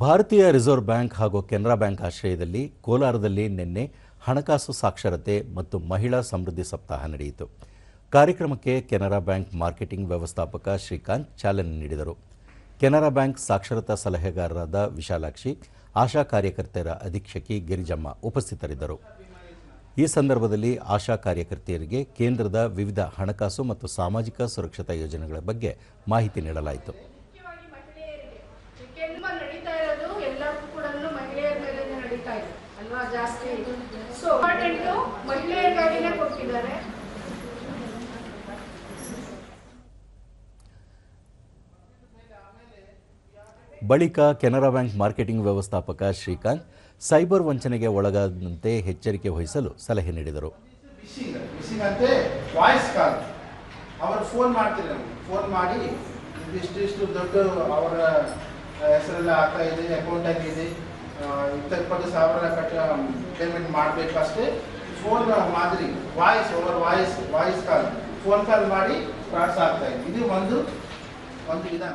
ಭಾರತೀಯ reserve bank ಹಾಗೂ Canara bank ಆಶ್ರಯದಲ್ಲಿ ಕೋಲಾರದಲ್ಲಿ ನಿನ್ನೆ ಹಣಕಾಸು ಸಾಕ್ಷರತೆ ಮತ್ತು ಮಹಿಳಾ ಸಮೃದ್ಧಿ ಸಪ್ತಾಹ ನಡೆಯಿತು. ಕಾರ್ಯಕ್ರಮಕ್ಕೆ ಕೆನರಾ ಬ್ಯಾಂಕ್ ಮಾರ್ಕೆಟಿಂಗ್ ವ್ಯವಸ್ಥಾಪಕ ಶ್ರೀಕಾಂತ್ ಚಾಲನೆ ನೀಡಿದರು. ಕೆನರಾ ಬ್ಯಾಂಕ್ ಸಾಕ್ಷರತಾ ಸಲಹೆಗಾರರಾದ ವಿಶಾಲಾಕ್ಷಿ, ಆಶಾ ಕಾರ್ಯಕರ್ತೆಯರ ಅಧೀಕ್ಷಕಿ ಗಿರಿಜಮ್ಮ ಉಪಸ್ಥಿತರಿದ್ದರು. ಈ ಸಂದರ್ಭದಲ್ಲಿ ಆಶಾ ಕಾರ್ಯಕರ್ತೆಯರಿಗೆ ಕೇಂದ್ರದ ವಿವಿಧ ಹಣಕಾಸು ಮತ್ತು ಸಾಮಾಜಿಕ ಸುರಕ್ಷತಾ ಯೋಜನೆಗಳ ಬಗ್ಗೆ ಮಾಹಿತಿ ನೀಡಲಾಯಿತು. ಮೇಲೆ ಇದೆ ಅಲ್ವಾ? ಜಾಸ್ತಿ ಸೊ ಇಂಪಾರ್ಟೆಂಟ್ ಮಹಿಳೆಯರಿಗಾಗಿನೇ ಕೊಟ್ಟಿದ್ದಾರೆ. ಬಳಿಕ ಕೆನರಾ ಬ್ಯಾಂಕ್ ಮಾರ್ಕೆಟಿಂಗ್ ವ್ಯವಸ್ಥಾಪಕ ಶ್ರೀಕಾಂತ್ ಸೈಬರ್ ವಂಚನೆಗೆ ಒಳಗಾದಂತೆ ಎಚ್ಚರಿಕೆ ವಹಿಸಲು ಸಲಹೆ ನೀಡಿದರು. ಮಿಸ್ಸಿಂಗ್ ಮಿಸ್ಸಿಂಗ್ ಅಂತೆ ವಾಯ್ಸ್ ಕಾಲ್. ಅವರು ಫೋನ್ ಮಾಡ್ತೀರಿ ನಮಗೆ. ಫೋನ್ ಮಾಡಿ ಇದಿಷ್ಟು ಇಷ್ಟು ದೊಡ್ಡ ಅವರ ಹೆಸರೆಲ್ಲ ಆಗ್ತಾ ಇದೆ ಅಕೌಂಟ್ ಇದೆ. ಇಪ್ಪತ್ತು ಸಾವಿರ ಕಟ್ಟ ಪೇಮೆಂಟ್ ಮಾಡಬೇಕು ಅಷ್ಟೇ ಫೋನ್ ಮಾದರಿ voice over voice voice call phone call ಮಾಡಿ ಫ್ರಾಡ್ಸ್ ಆಗ್ತಾ ಇದೆ. ಇದು ಒಂದು ಒಂದು ವಿಧಾನ.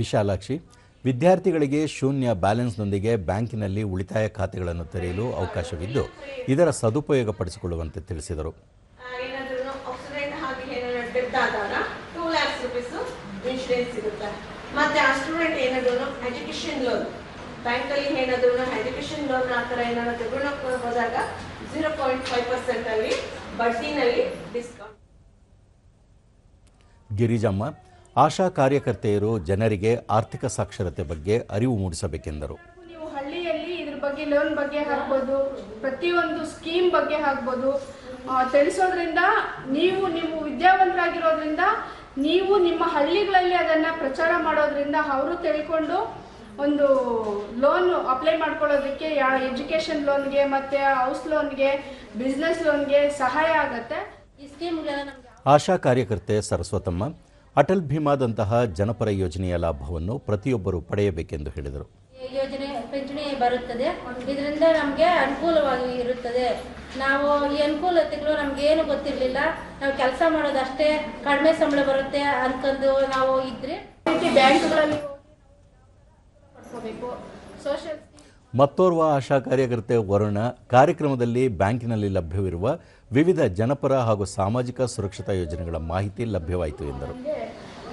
ವಿಶಾಲಾಕ್ಷಿ ವಿದ್ಯಾರ್ಥಿಗಳಿಗೆ ಶೂನ್ಯ ಬ್ಯಾಲೆನ್ಸ್ನೊಂದಿಗೆ ಬ್ಯಾಂಕಿನಲ್ಲಿ ಉಳಿತಾಯ ಖಾತೆಗಳನ್ನು ತೆರೆಯಲು ಅವಕಾಶವಿದ್ದು ಇದರ ಸದುಪಯೋಗ ಪಡಿಸಿಕೊಳ್ಳುವಂತೆ ತಿಳಿಸಿದರು. ಮತ್ತೆ ಆ ಸ್ಟೂಡೆಂಟ್ ಏನಾದ್ರು ಎಜುಕೇಶನ್ ಲೋನ್ ಬ್ಯಾಂಕಲ್ಲಿ ಏನಾದ್ರು ಎಜುಕೇಶನ್ ಲೋನ್ ಆ ಥರ ಏನಾದ್ರು ತಗೊಳಕ್ಕೆ ಹೋದಾಗ ಜೀರೋ ಪಾಯಿಂಟ್ ಫೈವ್ ಪರ್ಸೆಂಟ್ ಅಲ್ಲಿ ಬಡ್ಡಿನಲ್ಲಿ ಡಿಸ್ಕೌಂಟ್ ಗಿರಿಜಮ್ಮ ಆಶಾ ಕಾರ್ಯಕರ್ತೆಯರು ಜನರಿಗೆ ಆರ್ಥಿಕ ಸಾಕ್ಷರತೆ ಬಗ್ಗೆ ಅರಿವು ಮೂಡಿಸಬೇಕೆಂದರು. ನೀವು ಹಳ್ಳಿಯಲ್ಲಿ ಇದ್ರ ಬಗ್ಗೆ ಲೋನ್ ಬಗ್ಗೆ ಹಾಕ್ಬೋದು ಪ್ರತಿಯೊಂದು ಸ್ಕೀಮ್ ಬಗ್ಗೆ ಹಾಕ್ಬೋದು ತಿಳಿಸೋದ್ರಿಂದ ನೀವು ನೀವು ವಿದ್ಯಾವಂತರಾಗಿರೋದ್ರಿಂದ ನೀವು ನಿಮ್ಮ ಹಳ್ಳಿಗಳಲ್ಲಿ ಅದನ್ನು ಪ್ರಚಾರ ಮಾಡೋದ್ರಿಂದ ಅವರು ತಿಳ್ಕೊಂಡು ಒಂದು ಲೋನ್ ಅಪ್ಲೈ ಮಾಡ್ಕೊಳ್ಳೋದಕ್ಕೆ ಯಾ ಎಜುಕೇಷನ್ ಲೋನ್ಗೆ ಮತ್ತೆ ಹೌಸ್ ಲೋನ್ಗೆ ಬಿಸ್ನೆಸ್ ಲೋನ್ಗೆ ಸಹಾಯ ಆಗುತ್ತೆ. ಈ ಸ್ಕೀಮ್ಗಳೆಲ್ಲ ಆಶಾ ಕಾರ್ಯಕರ್ತೆ ಸರಸ್ವತಮ್ಮ ಅಟಲ್ ಭೀಮಾದಂತಹ ಜನಪರ ಯೋಜನೆಯ ಲಾಭವನ್ನು ಪ್ರತಿಯೊಬ್ಬರು ಪಡೆಯಬೇಕೆಂದು ಹೇಳಿದರು. ಯೋಜನೆ ಪಿಂಚಣಿ ಬರುತ್ತದೆ. ಇದರಿಂದ ನಮಗೆ ಅನುಕೂಲವಾಗಿ ಇರುತ್ತದೆ. ನಾವು ಈ ಅನುಕೂಲತೆಗಳು ನಮಗೇನು ಗೊತ್ತಿರಲಿಲ್ಲ. ನಾವು ಕೆಲಸ ಮಾಡೋದಷ್ಟೇ ಕಡಿಮೆ ಸಂಬಳ ಬರುತ್ತೆ ಅಂತಂದು ನಾವು ಇದ್ರೆ. ಬ್ಯಾಂಕ್ಗಳಲ್ಲಿ ಪಡ್ಕೋಬೇಕು ಸೋಷಿಯಲ್ ಮತ್ತೋರ್ವ ಆಶಾ ಕಾರ್ಯಕರ್ತೆ ವರುಣ ಕಾರ್ಯಕ್ರಮದಲ್ಲಿ ಬ್ಯಾಂಕಿನಲ್ಲಿ ಲಭ್ಯವಿರುವ ವಿವಿಧ ಜನಪರ ಹಾಗೂ ಸಾಮಾಜಿಕ ಸುರಕ್ಷತಾ ಯೋಜನೆಗಳ ಮಾಹಿತಿ ಲಭ್ಯವಾಯಿತು ಎಂದರು.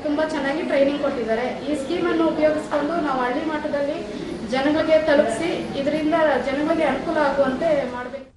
ತುಂಬ ಚೆನ್ನಾಗಿ ಟ್ರೈನಿಂಗ್ ಕೊಟ್ಟಿದ್ದಾರೆ. ಈ ಸ್ಕೀಮನ್ನು ಉಪಯೋಗಿಸಿಕೊಂಡು ನಾವು ಹಳ್ಳಿ ಮಟ್ಟದಲ್ಲಿ ಜನಗಳಿಗೆ ತಲುಪಿಸಿ ಇದರಿಂದ ಜನಗಳಿಗೆ ಅನುಕೂಲ ಆಗುವಂತೆ ಮಾಡಬೇಕು.